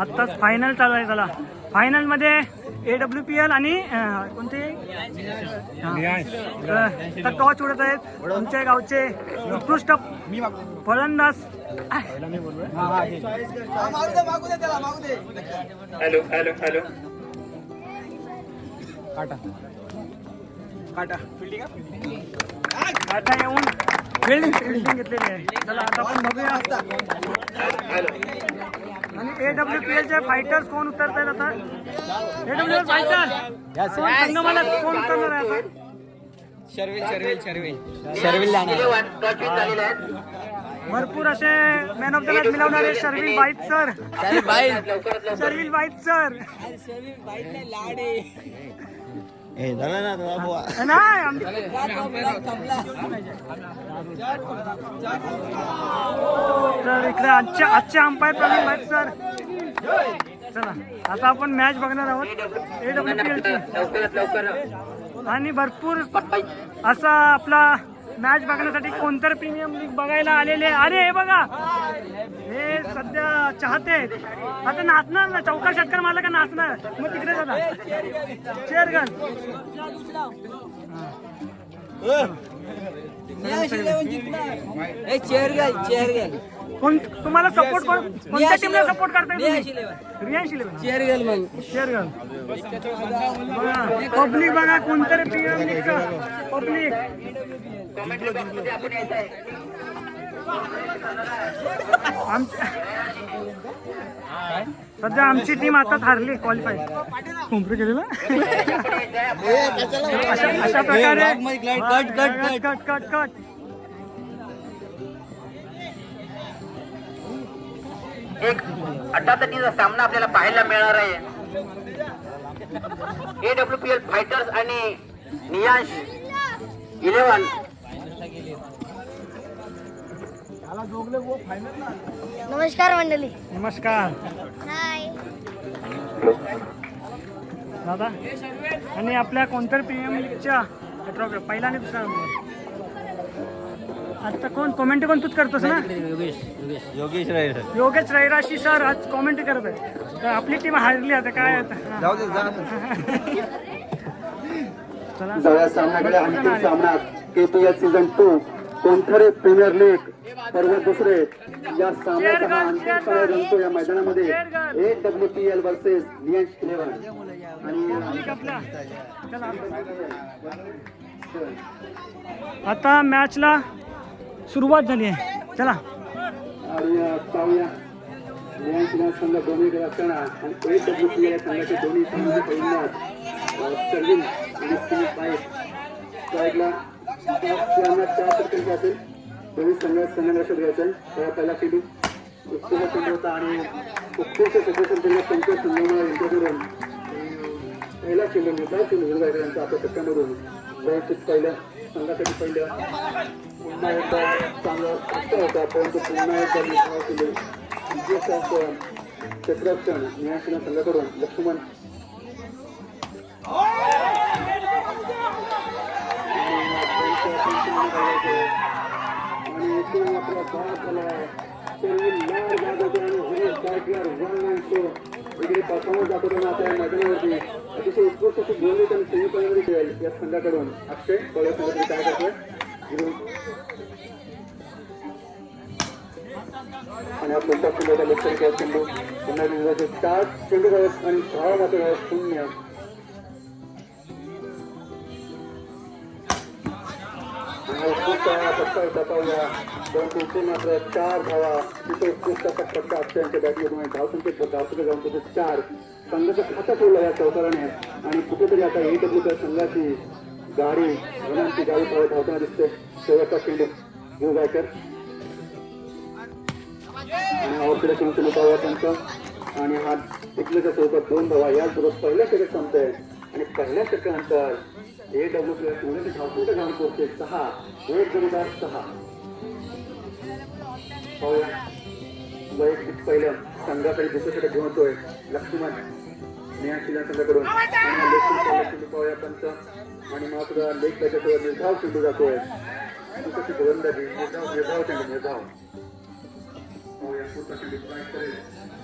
आत्ताच फायनल चालू आहे चला. फायनलमध्ये ए डब्ल्यू पी एल आणि कोणते? तर टॉच उडत आहेत. आमच्या गावचे उत्कृष्ट फलंदाज. हॅलो हॅलो हॅलो आता येऊन फिल्डिंग फिल्डिंग घेतलेली आहे. चला आता आपण बघूया. आणि ए डब्ल्यू पी एलचे फायटर्स कोण उतरत आहेत आता ए डब्ल्यू एल फायटर कोण संगमाला कोण उतरणार आहे आता? शर्विल शर्विल शर्विल. शर्विल जाणार. भरपूर असे मॅन ऑफ द मॅच मिळवणारे शर्विल वाईट सर. शर्विल वाईट. सर. नाही तर इकडे आजच्या आजच्या अंपायर प्रवीण वाईट सर. चला आता आपण मॅच बघणार आहोत. ए डब्ल्यू पी एलची आणि भरपूर असा आपला मॅच बघण्यासाठी कोणतर प्रीमियम लीग बघायला आलेले अरे हे बघा. हे सध्या चाहते. आहेत. आता नाचणार ना? चौकार षटकर मारला का नाचणार? मग तिकडे जाता चेअर गन चेअर गेल चेअर कोण तुम्हाला सपोर्ट कोण? कोणत्या टीमला. सपोर्ट करताय रियाश चेअर मग. चेअर गन पब्लिक बघा कोणतरी लीगचं पब्लिक आमच्या सध्या आमची टीम आता हारली क्वालिफाय कोंबरे गेलेला अशा प्रकारे cut cut cut cut cut cut एक अटातटीचा सामना आपल्याला पाहायला मिळणार आहे. A W P L fighters आणि नियांश इलेव्हन. नमस्कार मंडळी. नमस्कार. हाय दादा आणि आपल्या कोणत्या प्रीमियम लीगच्या ट्रॉफी पहिला आणि दुसरा नंबर. आता कोण? कॉमेंट कोण तूच करतोस ना? योगेश योगेश राहील योगेश रैराशी सर आज कॉमेंट करत आहे. तर आपली टीम हारली आता काय आता? जाऊ दे जा. चला. सगळ्या सामन्याकडे अंतिम सामना केपीएल सीझन टू कोणथरे प्रीमियर लीग सर्व दुसरे या सामन्याचा अंतिम सामना रंगतो. या मैदानामध्ये A W P L versus Niyansh eleven आणि आता मॅचला सुरुवात झाली आहे. चला. पाहूया. इलेव्हन संघ असताना आणि ए डब्ल्यू पी एल संघाचे दोन्ही संघाचे पहिल्यांदा सर्विन आणि स्टीव्ह पाईप साईडला त्यांना चार सेकंड असेल दोन्ही संघ संघ लक्षात आहे. तेव्हा पहिला चेंडू उत्कृष्ट संघ होता आणि उत्कृष्ट सदस्य त्यांना पंकज संगमा यांच्याकडून पहिला चेंडू होता चेंडू हिरवायकर यांचा आता टप्प्यामधून व्यवस्थित पहिल्या संघासाठी पहिलं पुन्हा एकदा चांगला रस्ता होता. परंतु पुन्हा एकदा निर्धार केले विशेषतः क्षेत्ररक्षण नियंत्रण संघाकडून लक्ष्मण. Thank you. आणि इथून आपला पास झाला सर्व लाल आणि Harish Gaikwad one show performance दाखवताना आता मैदानावरती अतिशय उत्कृष्ट अशी गोलरी त्यांनी सेमीफायनलमध्ये खेळेल या संघाकडून अक्षय पहिल्या काय करतोय आणि आपल्या टॉप संघाचा लक्ष किंवा चेंडू पुन्हा विरोधाचे चार चेंडू धावत आणि सहा मात्र शून्य परंतु मात्र चार धावा. तिथे उत्कृष्ट असा फटका धावसंख्येत धावसंख्या जाऊन तिथे चार. संघाचं खातं ठेवलं या चौकाराने आणि कुठेतरी आता ए डब्ल्यूच्या संघाची गाडी रनांची गाडी धावताना दिसते. शेवटचा चेंडू घेऊ गायकर आणि आवडकडे करून चेंडू पाहूया त्यांचा आणि हा एकमेच्या स्वरूपात दोन धावा. याचबरोबर पहिल्या षटक आहे आणि पहिल्या षटकानंतर ए डब्ल्यू प्लस पुण्याची धावसंख्या जाऊन पोहोचते सहा. एक जमीदार सहा. पाहूया. वैयक्तिक पहिलं. संघाकडे दुसरं षटक घेऊन येतोय लक्ष्मण नियाशिला संघाकडून. आणि पाहूया पंच. आणि मात्र लेख त्याच्याकडे निर्धाव चेंडू जातोय. दुसरी गोलंदाजी? निर्धाव निर्धाव चेंडू निर्धाव. पाहूया. पुढचा चेंडू स्ट्राईक करेल.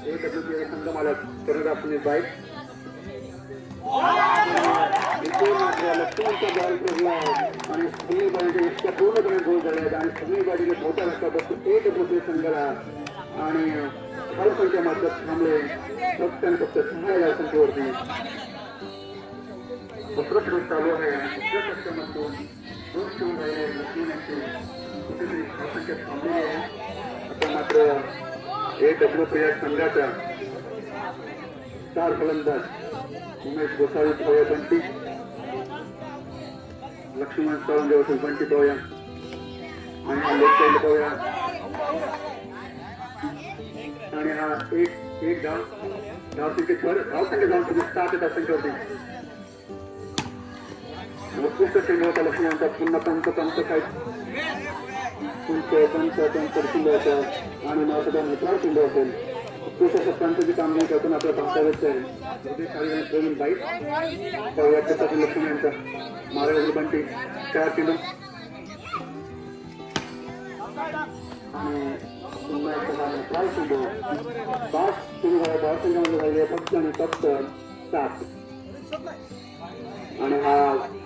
एक डब्ल्यू संघ मालक करत आपण बाईक आणि सुनील बाईचे पूर्णपणे गोल झाले आणि सुनील बाईने मोठा बसतो एक डब्ल्यू संघाला आणि धावसंख्या मात्र थांबले फक्त आणि फक्त सहा चालू आहे आणि दोन राहिले कुठेतरी थांबलेली आहे आता मात्र एक डब्ल्यू संघाचा चार फलंदाज उमेश गोसावी पोया लक्ष्मण सावंत बंटी पाहूया. आणि हा लेफ्ट पाहूया. आणि हा एक एक धाव धावसंख्येत भर धावसंख्या धावून तुम्ही सात येतात धावसंख्येवरती उत्कृष्ट चेंडू होता लक्ष्मीचा पुन्हा पंच पंच काय पंच पंच पंच चेंडू होता आणि महत्त्वाचा मित्रार चेंडू असेल. उत्कृष्ट शब्दांचं कामगिरी करताना आपल्या भागताव्याचं आहे. म्हणजे आणि प्रवीण बाईक पाहूया त्यासाठी लक्ष्मण यांचा मारावरी बंटी चार किलो. आणि किलो हा पाच सुरू झाला दहा संघामध्ये झाले फक्त आणि फक्त सात. आणि हा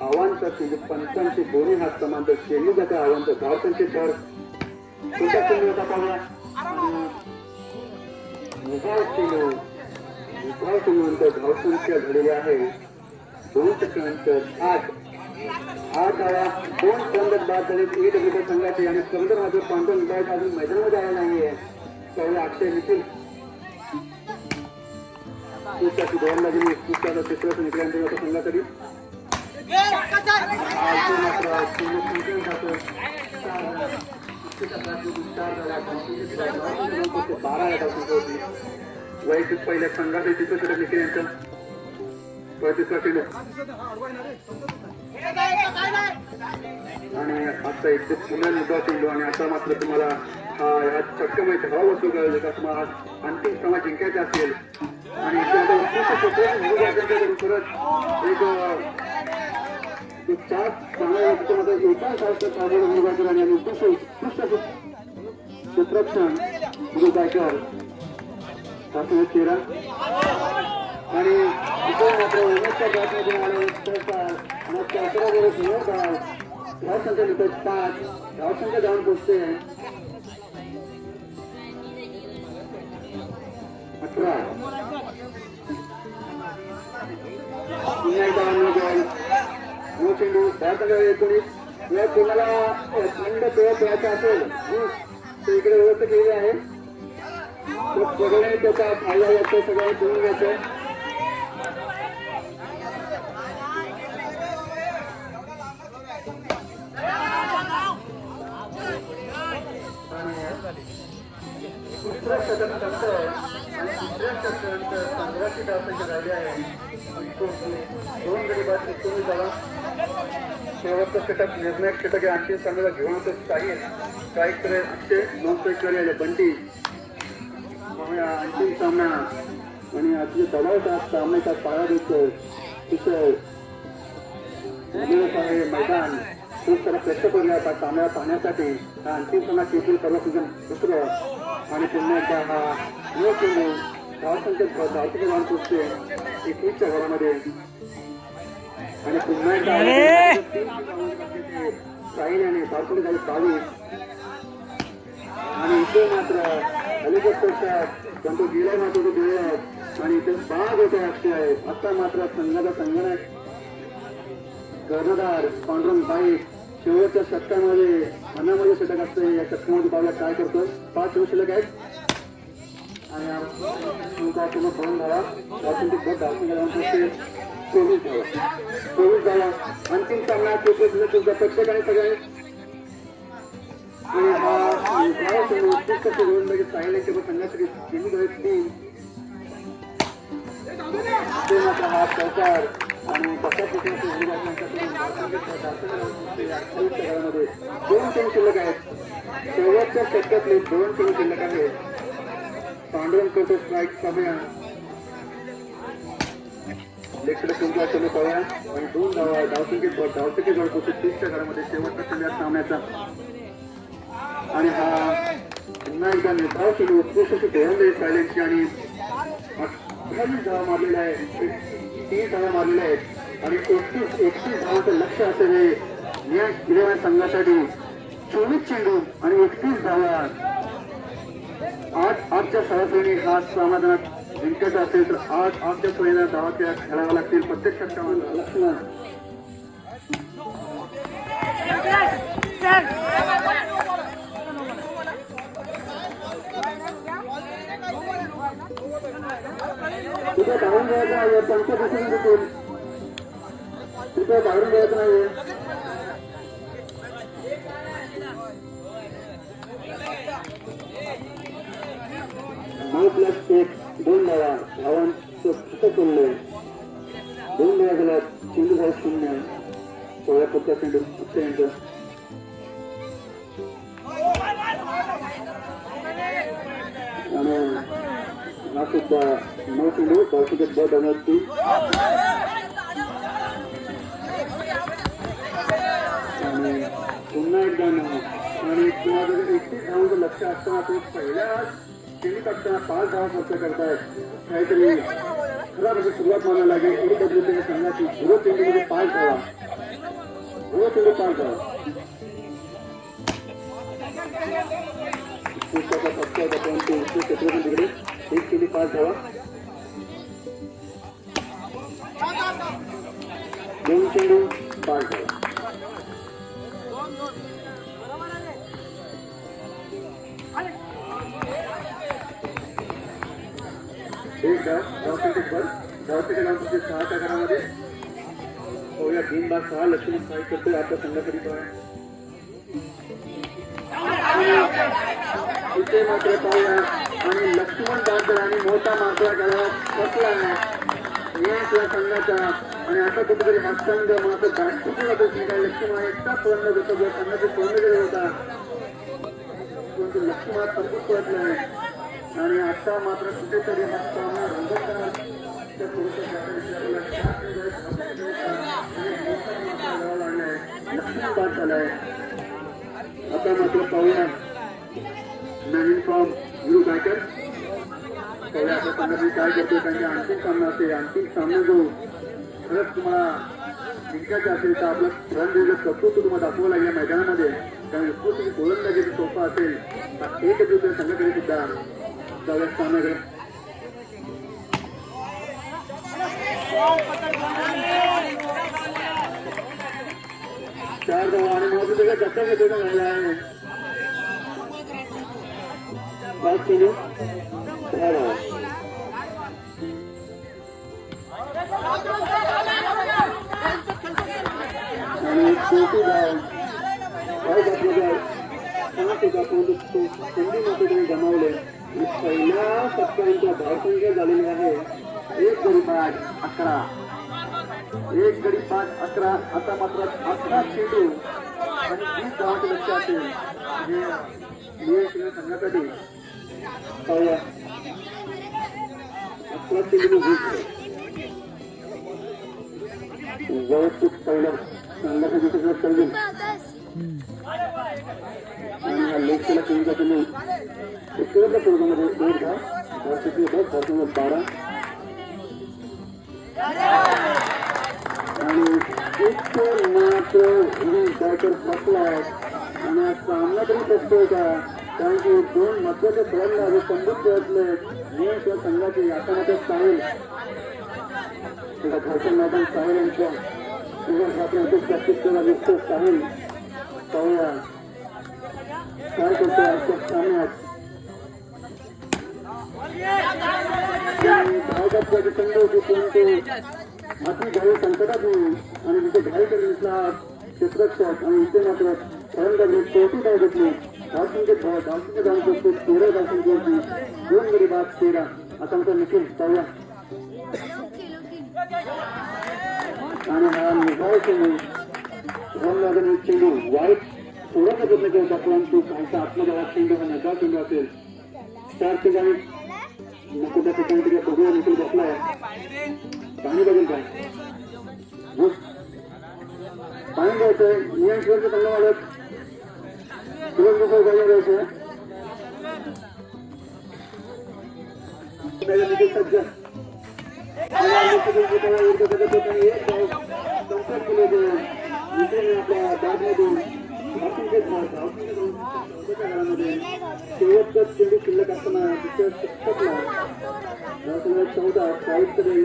आव्हानचा चेंडू पंचांची दोन्ही हात समांतर केली जाते आव्हानचा धावसंख्येत तर तुमचा चेंडू पाहूया. विभाग चेंडू विभाग चेंडू नंतर धावसंख्या झालेली आहे. दोन चक्रानंतर आठ. आठ धावा दोन स्पर्धक बाद झाले. ए डब्ल्यू संघाचे आणि स्पर्धक माझे पांढर बॅट अजून मैदानामध्ये आला नाहीये त्यावेळी अक्षय निखिल. पुस्तकाची दोन लागली. पुस्तकाचा चित्र निघल्यानंतर आता. संघासाठी वैयक्तिक पहिल्या संघाचे चित्रपट निखिल यांचं. तिसरा आणि आता एक पुन्हा मुद्दा चेंडू आणि आता मात्र तुम्हाला हा ह्या चक्कमध्ये धाव वस्तू का? तुम्हाला अंतिम समा जिंकायचा असेल. आणि एक अं, चार चांगल्या त्याच्यामध्ये एका शास्त्र आणि उत्कृष्ट उत्कृष्ट तेरा आणि इथे मात्र उमेशच्या आले आणि अकरा दिवस नऊ धावसंख्या निकष पाच धावसंख्या जाऊन पोचते. अठरा. पुन्हा एकदा नो चेंडू धावसंख्या एकोणीस. या कोणाला थंड पेय प्यायचा असेल ते इकडे व्यवस्था केली आहे. तो सगळ्यांनी त्याचा फायदा घ्यायचा सगळ्यांनी पिऊन घ्यायचं दुसऱ्या षटकानंतर आणि तिसऱ्या षटकानंतर पंधराशे धावसंख्या झाली आहे दोन गडी बाद एकोणीस झाला शेवटचं षटक निर्णायक षटक आहे आणखी चांगला घेऊन काही काही आमचे अक्षय दोन पैकी आले बंटी आणखी सामना आणि अतिशय दबावचा सामन्याचा पाया देतो तिथं आहे मैदान खूप सारा प्रयत्न वगैरे आता सामन्या पाहण्यासाठी हा अंतिम सामना केतील सर्व सीझन दुसरं आणि पुन्हा एकदा हा युवा चेंडू धावसंख्येत धावसंख्या पोचते एकवीसच्या घरामध्ये आणि पुन्हा एकदा साईन आणि धावसंख्या झाली बावीस आणि इथे मात्र हेलिकॉप्टरच्या त्यांचा गेलाय मात्र तो आहेत आणि इथे बाग होते अक्षय आता मात्र संघाचा संगणक कर्णधार पांडुरंग बाईक शेवटच्या षटकामध्ये मनामध्ये षटक असते या षटकामध्ये पाहूया काय करतोय पाच शिल्लक आहेत. आणि फोन झाला त्यातून चोवीस चोवीस अंतिम सामना तुमचा प्रत्येकाने सगळ्यांनी आणि हा उत्कृष्ट गोलंदाजी साहिल्याचे किंवा संघासाठी केली ते मात्र हा सहकार आणि तशा दोन चेंडू शिल्लक आहेत. शेवटच्या षटकातले दोन टीम शिल्लक आहेत. पांडुरंग स्ट्राईक सभ्या लेकडे तुमच्या चेंडू पाहूया. आणि दोन धाव धावसंख्येत धावसंख्येत जवळ पोहोचते तीसच्या घरामध्ये शेवटचा चेंडू सामन्याचा. आणि हा पुन्हा एकदा नेताव केली उत्कृष्ट अशी गोलंदाजी सायलेंटची आणि अठ्ठावीस धावा मारलेल्या आहेत. तीन धावा मारलेल्या आहेत. आणि एकतीस एकतीस धावाचं लक्ष असलेले नियश इलेव्हन संघासाठी चोवीस चेंडू आणि एकतीस धावा आठ आठच्या सरासरीने हा समाधानात जिंकत असेल तर आठ आठच्या सोयीनं धावा त्या खेळाव्या लागतील. प्रत्येक षटकामध्ये लक्ष्मण तिथे धावून द्यायचं नाही पंच दिसून देतील तिथे धावून द्यायचं नाही नऊ प्लस एक दोन धावा धावांचं दोन धावा गेल्या चेंडू शून्य. सोळा चेंडू चेंडू. आणि हा सुद्धा नऊ चेंडू ब आणि पुन्हा एकदा आणि तुम्हाला एकतीस धावांचं लक्ष असताना तुम्ही पहिल्या चेंडू टाकताना पाच धावा खर्च करतायत काहीतरी खरा म्हणजे सुरुवात मानायला लागेल एडी डब्ल्यू संघाची झिरो चेंडूमध्ये पाच धावा झिरो चेंडू पाच धावा पुस्तकाचा फटका होता परंतु उत्कृष्ट छत्रपती तिकडे एक केली पाच धावा दोन चेंडू पाच धावा एक डाव धावसंख्येत बल धावसंख्या नावाचे सहाच्या घरामध्ये पाहूया तीन बाद सहा लक्ष्मण साई करतोय आपल्या संघासाठी पाहूया इथे मात्र पाहूया आणि लक्ष्मण बादर आणि मोठा मात्रा करावा कसला आहे यश या संघाचा आणि आता कुठेतरी हा संघ मात्र दाखवून होत काय लक्ष्मण एकटा पळणं होतं या संघाचे पळणं गेलं होता परंतु लक्ष्मण संपूर्ण पळत नाही आणि आता मात्र कुठेतरी हा सामना रंगत आता मात्र पाहूया नवीन फॉर्म गुरु बॅटर पाहूया संघाने काय करतो त्यांच्या आणखी सामना असेल आणखी सामना जो खरंच तुम्हाला जिंकायचा असेल तर आपलं फलंदाजीचं कर्तृत्व तुम्हाला दाखवावं लागेल मैदानामध्ये त्यामुळे उत्कृष्ट गोलंदाजीचा सोपा असेल एक दुसऱ्या संघाकडे सुद्धा जाऊया चार धावाने आणि तुझ्या कसा घेतो झाला आहे पाच किलो आणि शेवटी काय पाच संधी मात्र गमावले पहिल्या टप्प्यांच्या धावसंख्या झालेली आहे. एक गडी पाठ अकरा. एक गडी पाठ अकरा. आता मात्र अकरा चेंडू आणि वीस धावांचे लक्ष असेल. हे नियश संघासाठी पाहूया. अकरा चेंडू वीस व्यवस्थित पहिलं. संघाचा सगळं सर्विस आणि या तुम्ही बारा आणि एक मात्र बॅटर आणि हा सामना तरी का कारण की दोन महत्त्वाचे फलंदाज संबंध खेळतले नियश या संघाचे आता मात्र साहिल तुझा घरचं मैदान साहिल यांच्या तुझ्या केला दिसतो साहिल पाहूया काय करतोय आजच्या सामन्यात संघ होती परंतु अति घाई संकटात येईल आणि तिथे घाई क्षेत्रक्षक आणि इथे मात्र फलंदाजी चौथी धाव घेतली धावसंख्येत धाव धावसंख्येत धाव करतो तेरा दोन बाद आता मात्र निखिल पाहूया आणि हा निघाव गोलंदाजाने चेंडू वाईट सोडायचा प्रयत्न केला परंतु काहीसा आत्मजाला चेंडू हा नकार चेंडू असेल. त्या ठिकाणी कुठल्या ठिकाणी तिथे बघूया निकल बसलाय. पाणी बघेल काय पाणी द्यायचंय नियम चांगलं वाढत. सुरज रुपये गाडी द्यायचं सज्ज. एक धाव संपर्क गेले. विजयने आपल्या बॅटमधून धावसंख्येत धाव- धावसंख्येत धावून चौकाच्या घरामध्ये शेवटचा चेंडू शिल्लक असताना दुसऱ्या षटकातला धावसंख्या चौदा चाळीसकडे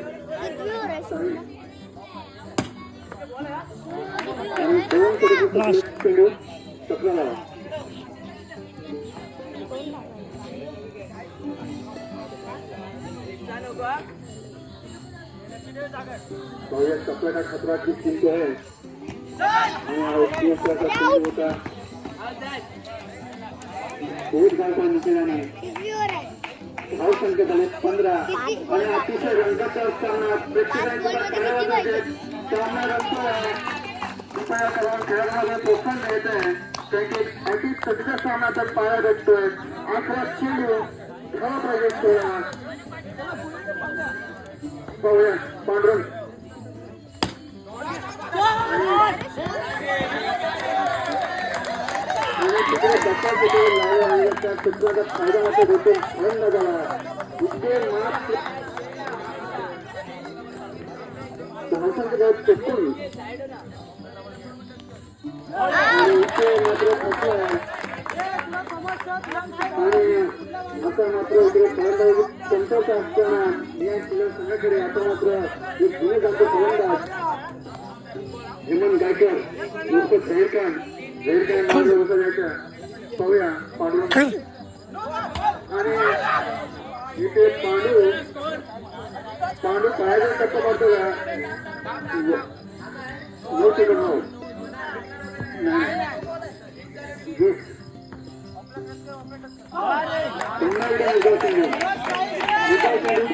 आणि दोन कडे चेंडू चक्राला पाहूया चपलाटा खतरा की चिंतू आहे आणि हा उत्कृष्टाचा चेंडू होता खूप गावचा निशाणाने धाव संख्या झाले पंधरा आणि अतिशय रंगाचा असताना प्रेक्षकांच्या खेळामध्ये सामना रंगतोय कृपया करून खेळामध्ये प्रोत्साहन द्यायचं आहे कारण की अति सध्या सामना तर पाया भेटतोय अकरा चेंडू धाव प्रवेश केला पाहूया पांढरं आता मात्र इकडे फलंदाज संतोष असताना या क्रीडा संघाकडे आता मात्र एक जुने जातो फलंदाज हेमंत गायकर उर्फ झैर खान झैर खान नावाचा होता त्याच्या पाहूया पांडू. आणि इथे पांडू पांडू पायाचा टप्पा मारतो का? नो सेकंड नो पुन्हा एकदा विजय चेंडू विजय चेंडू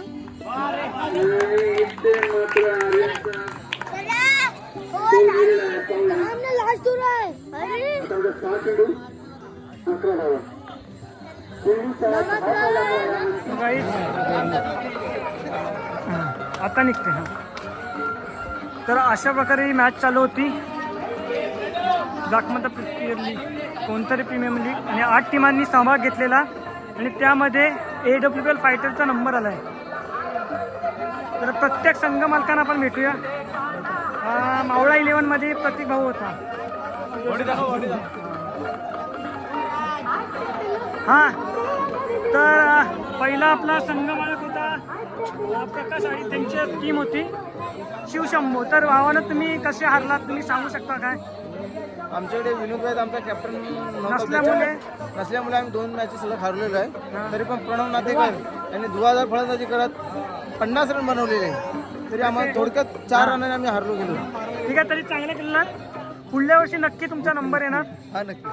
आता निघते हा. तर अशा प्रकारे ही मॅच चालू होती. जाकमता प्रीमियर लीग कोणतरी प्रीमियम लीग आणि आठ टीमांनी सहभाग घेतलेला. आणि त्यामध्ये ए डब्ल्यू एल फायटरचा नंबर आला आहे तर प्रत्येक संघ मालकांना आपण भेटूया. हा, मावळा इलेव्हनमध्ये प्रतीक भाऊ होता. हा तर पहिला आपला संघ मालक होता प्रकाश आणि त्यांची टीम होती. शिवशंभू. तर भावानं तुम्ही कसे हारलात? तुम्ही सांगू शकता काय? आमच्याकडे विनोद भाई आमचा कॅप्टन नसल्यामुळे? नसल्यामुळे आम्ही दोन मॅचेस सलग हारलेलो आहे. तरी पण प्रणव नातेकर यांनी दुवादार फलंदाजी करत पन्नास रन बनवलेले. तरी आम्हाला थोडक्यात चार रनाने आम्ही हारलो गेलो. ठीक आहे तरी चांगलं केलं पुढल्या वर्षी नक्की तुमचा नंबर येणार. हा नक्की.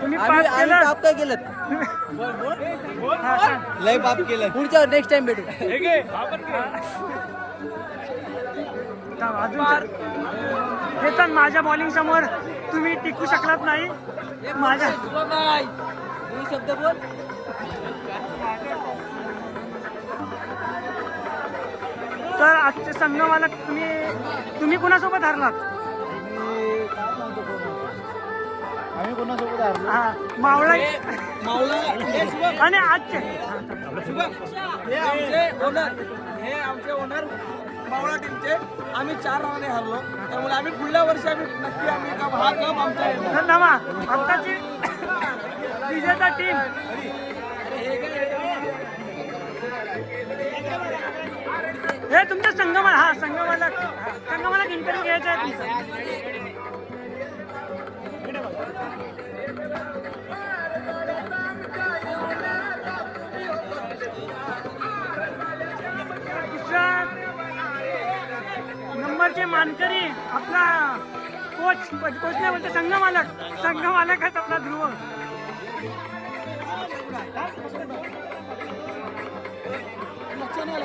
तुम्ही पास केलं काय केलं. लय बाप केलं पुढच्या नेक्स्ट टाइम भेटू. हे. तर माझ्या बॉलिंग समोर तुम्ही टिकू शकलात नाही. माझ्या शब्द बोल. तर आजचे संघ मालक तुम्ही तुम्ही कुणासोबत हारलात? आम्ही कोणासोबत हारलो? हा मावळा मावला आणि आजचे हे आमचे ओनर हे आमचे ओनर मावळा टीमचे आम्ही चार रनाने हारलो. त्यामुळे आम्ही पुढल्या वर्षी आम्ही नक्की आम्ही हा कप आमचा आत्ताची विजेता टीम. हे तुमचा संगमा हा संगमाला संगमाला इंटरव्ह्यू घ्यायचा आहे तुमचा. नंबरचे मानकरी आपला कोच कोच नाही बोलते संघ मालक संघ मालकच आपला ध्रुव. లక్షణాలు